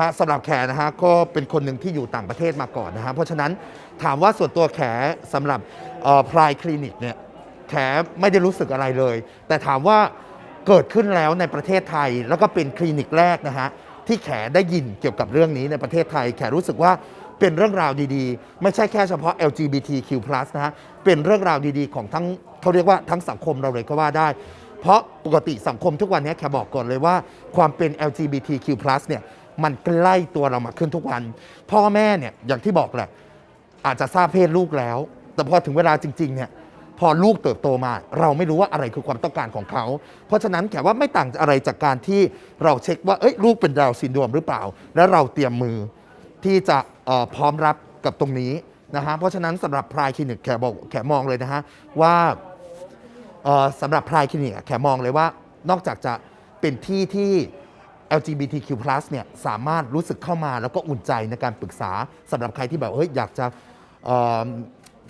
ฮะสำหรับแขนะฮะก็เป็นคนหนึ่งที่อยู่ต่างประเทศมาก่อนนะฮะเพราะฉะนั้นถามว่าส่วนตัวแขสำหรับพลายคลินิกเนี่ยแขไม่ได้รู้สึกอะไรเลย แต่ถามว่าเกิดขึ้นแล้วในประเทศไทย แล้วก็เป็นคลินิกแรกนะฮะที่แขได้ยินเกี่ยวกับเรื่องนี้ในประเทศไทย แขรู้สึกว่าเป็นเรื่องราวดีๆ ไม่ใช่แค่เฉพาะ LGBTQ+ นะฮะเป็นเรื่องราวดีๆ ของทั้งเขาเรียกว่าทั้งสังคมเราเลยก็ว่าได้ เพราะปกติสังคมทุกวันนี้แขบอกก่อนเลยว่าความเป็น LGBTQ+ เนี่ย มันใกล้ตัวเรามาขึ้นทุกวัน พ่อแม่เนี่ยอย่างที่บอกแหละอาจจะทราบเพศลูกแล้ว แต่พอถึงเวลาจริง ๆ เนี่ยพอลูกเติบโตมา เราไม่รู้ว่าอะไรคือความต้องการของเขา เพราะฉะนั้นแขว่าไม่ต่างอะไรจากการที่เราเช็คว่าเอ้ยลูกเป็นดาวซินโดรมหรือเปล่า แล้วเราเตรียมมือที่จะเอ่อพร้อมรับกับตรงนี้นะฮะเพราะฉะนั้นสำหรับพรายคลินิกแขบอกแขมองเลยนะฮะว่าเอ่อสำหรับพรายคลินิกแขมองเลยว่า นอกจากจะเป็นที่ที่ LGBTQ+ เนี่ยสามารถรู้สึกเข้ามาแล้วก็อุ่นใจในการปรึกษาสำหรับใครที่แบบเฮ้ยอยากจะเอ่อ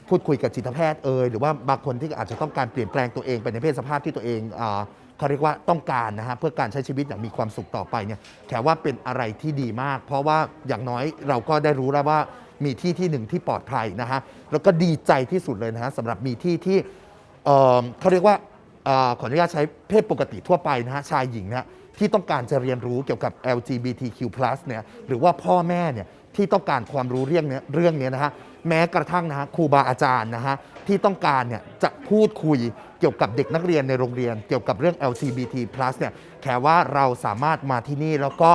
พูดคุยกับจิตแพทย์เอยหรือว่าบางคนที่อาจจะต้องการเปลี่ยนแปลงตัวเองไปในเพศสภาพที่ตัวเองอ่าเขาเรียกว่าต้องการนะฮะเพื่อการใช้ชีวิตอย่างมีความสุขต่อไปเนี่ยแขว่าเป็นอะไรที่ดีมาก เพราะว่าอย่างน้อยเราก็ได้รู้แล้วว่ามีที่ที่หนึ่งที่ปลอดภัยนะฮะแล้วก็ดีใจที่สุดเลยนะฮะสำหรับมีที่ที่ เอ่อเขาเรียกว่าเอ่อขออนุญาตใช้เพศปกติทั่วไปนะฮะชายหญิงนะ ที่ต้องการจะเรียนรู้เกี่ยวกับ LGBTQ+ เนี่ยหรือว่าพ่อแม่เนี่ยที่ต้องการความรู้เรื่องเนี้ยเรื่องเนี้ยนะฮะแม้กระทั่งนะฮะครูบาอาจารย์นะฮะที่ต้องการเนี่ยจะพูดคุยเกี่ยวกับเด็กนักเรียนในโรงเรียน เกี่ยวกับเรื่อง LGBT+ เนี่ยแค่ว่าเราสามารถมาที่นี่แล้วก็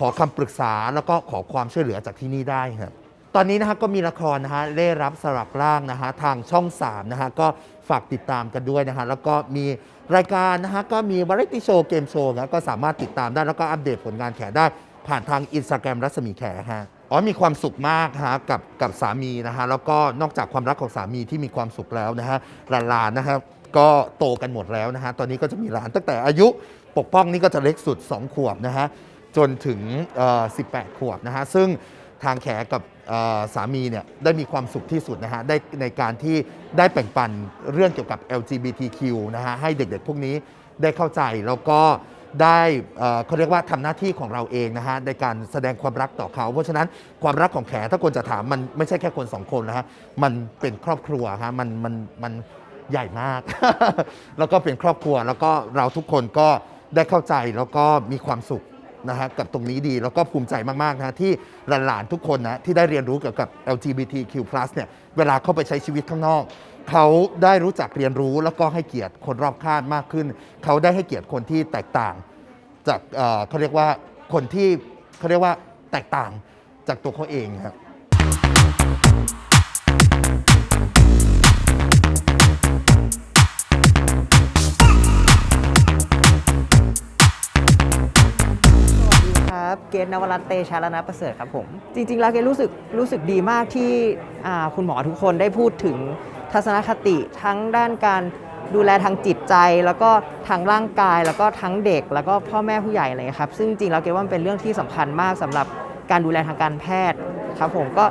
ขอคำปรึกษาแล้วก็ขอความช่วยเหลือจากที่นี่ได้ครับ ตอนนี้นะฮะก็มีละครนะฮะเล่รับสลักร่างนะฮะทางช่อง3นะฮะก็ฝากติดตามกันด้วยนะฮะแล้วก็มีรายการนะฮะก็มีวาไรตี้โชว์เกมโชว์นะก็สามารถติดตามได้แล้วก็อัปเดตผลงานแขได้ ผ่านทางอินสตาแกรมรัศมีแขฮะอ๋อมีความสุขมากฮะกับกับสามีนะฮะแล้วก็นอกจากความรักของสามีที่มีความสุขแล้วนะฮะหลานๆนะครับก็โตกันหมดแล้วนะฮะตอนนี้ก็จะมีหลานตั้งแต่อายุปกป้องนี่ก็จะเล็กสุด 2 ขวบนะฮะจนถึงเอ่อ18 ขวบนะฮะซึ่ง ทางแขกับสามีเนี่ยได้มีความสุขที่สุดนะฮะได้ในการที่ได้แบ่งปันเรื่องเกี่ยวกับ LGBTQ นะฮะให้เด็กๆ พวกนี้ได้เข้าใจแล้วก็ได้เขาเรียกว่าทำหน้าที่ของเราเองนะฮะในการแสดงความรักต่อเขา เพราะฉะนั้นความรักของแขถ้าคนจะถามมันไม่ใช่แค่คนสองคนนะฮะมันเป็นครอบครัวฮะมันมันมันใหญ่มาก แล้วก็เป็นครอบครัวแล้วก็เราทุกคนก็ได้เข้าใจแล้วก็มีความสุข นะฮะกับตรงนี้ดีแล้วก็ภูมิใจมากๆนะฮะที่หลานๆทุกคนนะที่ได้เรียนรู้เกี่ยวกับ LGBTQ+ เนี่ยเวลาเข้าไปใช้ชีวิตข้างนอกเขาได้รู้จักเรียนรู้แล้วก็ให้เกียรติคนรอบข้างมากขึ้น เขาได้ให้เกียรติคนที่แตกต่าง จากเอ่อเขาเรียกว่าคนที่เขาเรียกว่าแตกต่างจากตัวเขาเองครับ เกณฑ์นวรัตน์เตชะรณประเสริฐครับผม จริง ๆ แล้วเกณฑ์รู้สึกรู้สึกดีมากที่คุณหมอทุกคนได้พูดถึงทัศนคติทั้งด้านการดูแลทางจิตใจ แล้วก็ทางร่างกาย แล้วก็ทั้งเด็ก แล้วก็พ่อแม่ผู้ใหญ่อะไรอย่างเลยครับ ซึ่งจริงๆแล้วเกณฑ์ว่ามันเป็นเรื่องที่สำคัญมากสำหรับการดูแลทางการแพทย์ครับผมก็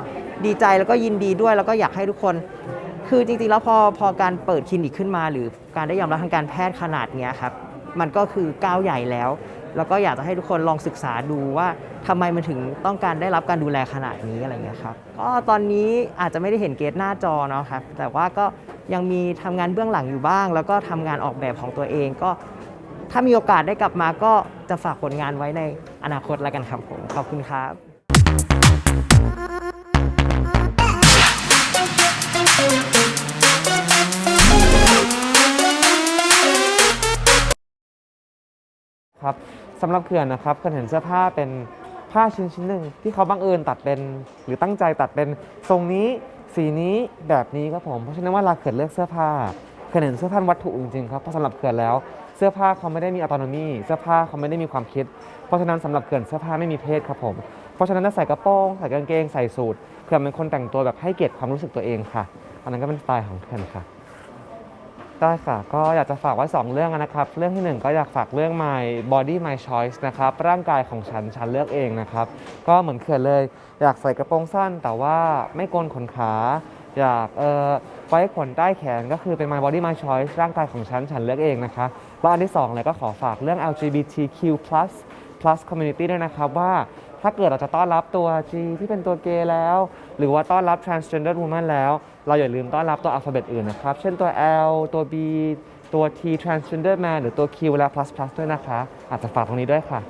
ดีใจแล้วก็ยินดีด้วยแล้วก็อยากให้ทุกคน คือจริงๆแล้วพอพอการเปิดคลินิกขึ้นมา หรือการได้ยอมรับทางการแพทย์ขนาดนี้ครับมันก็คือก้าวใหญ่แล้ว แล้วก็อยากจะให้ทุกคนลองศึกษาดูว่าทำไมมันถึงต้องการได้รับการดูแลขนาดนี้อะไรเงี้ยครับก็ตอนนี้อาจจะไม่ได้เห็นเกตหน้าจอเนาะครับแต่ว่าก็ยังมีทำงานเบื้องหลังอยู่บ้าง แล้วก็ทำงานออกแบบของตัวเองก็ถ้ามีโอกาสได้กลับมาก็จะฝากผลงานไว้ในอนาคตแล้วกันครับผมขอบคุณครับครับำหรับเขื่อนนะครับเขื่อนเห็นเสื้อผ้าเป็นผ้าชิ้นชิ้นหนึ่งที่เขาบังเอิญตัดเป็นหรือตั้งใจตัดเป็นทรงนี้สีนี้แบบนี้ครับผมเพราะฉะนั้นวลาเราเขื่อนเลือกเสื้อผ้าเขื่อนเห็นเสื้อผ้านวัตถุจริงๆครับเพราะสำหรับเขื่อนแล้วเสื้อผ้าเขาไม่ได้มีอัตโนมีเสื้อผ้าเขาไม่ได้มีความคิด เพราะฉะนั้นสำหรับเขื่อนเสื้อผ้าไม่มีเพศครับผมเพราะฉะนั้นถ้าใส่กระโปรงใส่กางเกงใส่สูทเขื่อนเป็นคนแต่งตัวแบบให้เกียรติความรู้สึกตัวเองค่ะ อันนั้นก็เป็นสไตล์ของเขื่อนค่ะ ได้ค่ะก็อยากจะฝากไว้2เรื่องนะครับ เรื่องที่ 1 ก็อยากฝากเรื่อง my body my choice นะครับ ร่างกายของฉัน ฉันเลือกเองนะครับ ก็เหมือนเขื่อนเลย อยากใส่กระโปรงสั้น แต่ว่าไม่โกนขนขา อยากเอ่อไว้ขนใต้แขนก็คือเป็น my body my choice ร่างกายของฉัน ฉันเลือกเองนะคะแล้วอันที่2เลยก็ขอฝากเรื่อง LGBTQ+ plus community ด้วยนะครับว่า ถ้าเกิดเราจะต้อนรับตัว G ที่เป็นตัวเกย์แล้ว หรือว่าต้อนรับ transgender woman แล้ว เราอย่าลืมต้อนรับตัวอัลฟาเบตอื่นนะครับ เช่นตัว L ตัว B ตัว T transgender man หรือตัว Q และ plus plus ด้วยนะคะ อาจจะฝากตรงนี้ด้วยค่ะ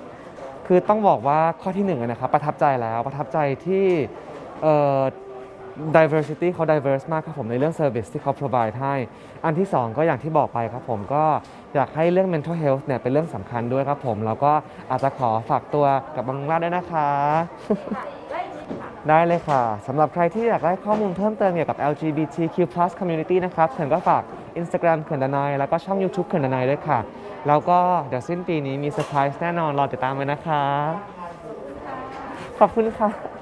คือต้องบอกว่าข้อที่หนึ่งนะครับประทับใจแล้วประทับใจที่ diversity เขา diverse มากครับผมในเรื่อง service ที่เขา provide ให้ อันที่ 2 ก็อย่างที่บอกไปครับผมก็อยากให้เรื่อง mental health เนี่ยเป็นเรื่องสำคัญด้วยครับผม แล้วก็อาจจะขอฝากตัวกับบางราด้วยนะคะ ได้เลยค่ะสำหรับใครที่อยากได้ข้อมูลเพิ่มเติมเกี่ยวกับ LGBTQ+ community นะครับเขินก็ฝาก Instagram เขินดนายแล้วก็ช่อง YouTube เขินดนายด้วยค่ะ แล้วก็เดี๋ยวสิ้นปีนี้มีเซอร์ไพรส์แน่นอนรอติดตามไว้นะคะ ขอบคุณค่ะ